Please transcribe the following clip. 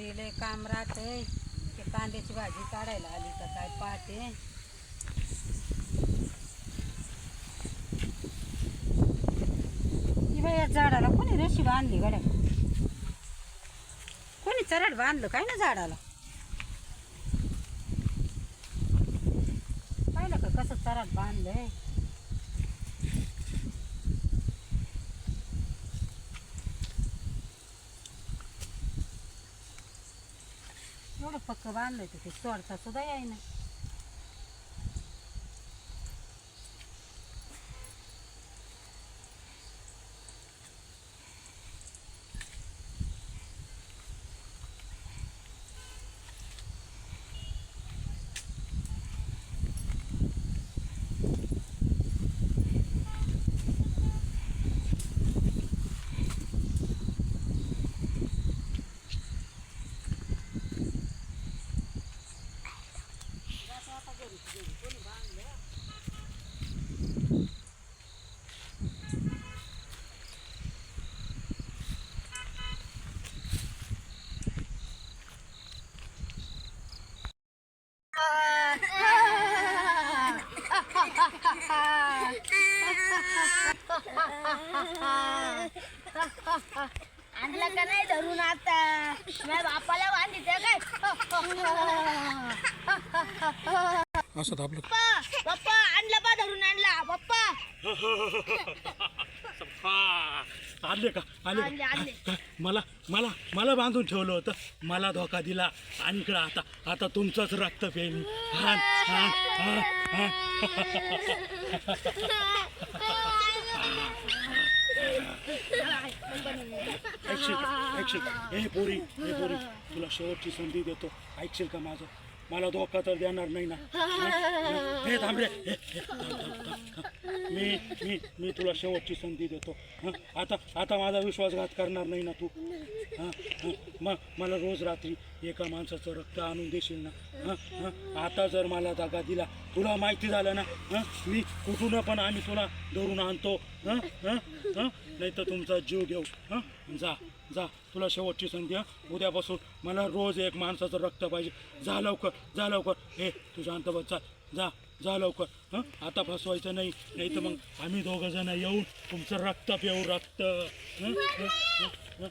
घरी लय काम राहतंय ते कांद्याची भाजी काढायला आली का काय पाहते. ही बाई या झाडाला कोणी रशी बांधली गड्या? कोणी चरड बांधलं? काय ना झाडाला? पाहिलं का कसं चरड बांधलंय? एवढं पक्क बांधलंय तर ते सोडता सुद्धा यायना आणलं का नाही धरून आता? माझ्या बापाला बांधित काय? असं आपलं पप्पा पप्पा आणलं पा धरून आणला. पप्पा. आले का? आले आणले, का? आणले. काय? मला मला मला बांधून ठेवलं होतं. मला धोका दिला. आणि इकडं आता आता तुमचंच रक्त हान हान हान ऐकशील ऐकशील हे पोरी हे पोरी तुला शेवटची संधी देतो. ऐकशील का माझं? मला धोका तर देणार नाही ना. हे थांब रे. हे, मी मी मी तुला शेवटची संधी देतो. हं? आता आता माझा विश्वासघात करणार नाही ना तू. हां? मग मला रोज रात्री एका माणसाचं रक्त आणून देशील ना आता जर मला जागा दिला तुला माहिती झालं ना हं? मी कुठून पण आम्ही तुला धरून आणतो हं? हं? हं? नाही तर तुमचा जीव घेऊ हं? जा जा तुला शेवटची संधी हां उद्यापासून मला रोज एक माणसाचं रक्त पाहिजे जा लवकर जा लवकर हे तू शांत बस जा जा लवकर हं आता फसवायचं नाही नाही तर मग आम्ही दोघं जण येऊन तुमचं रक्त पिऊ रक्त हं? हं? हं?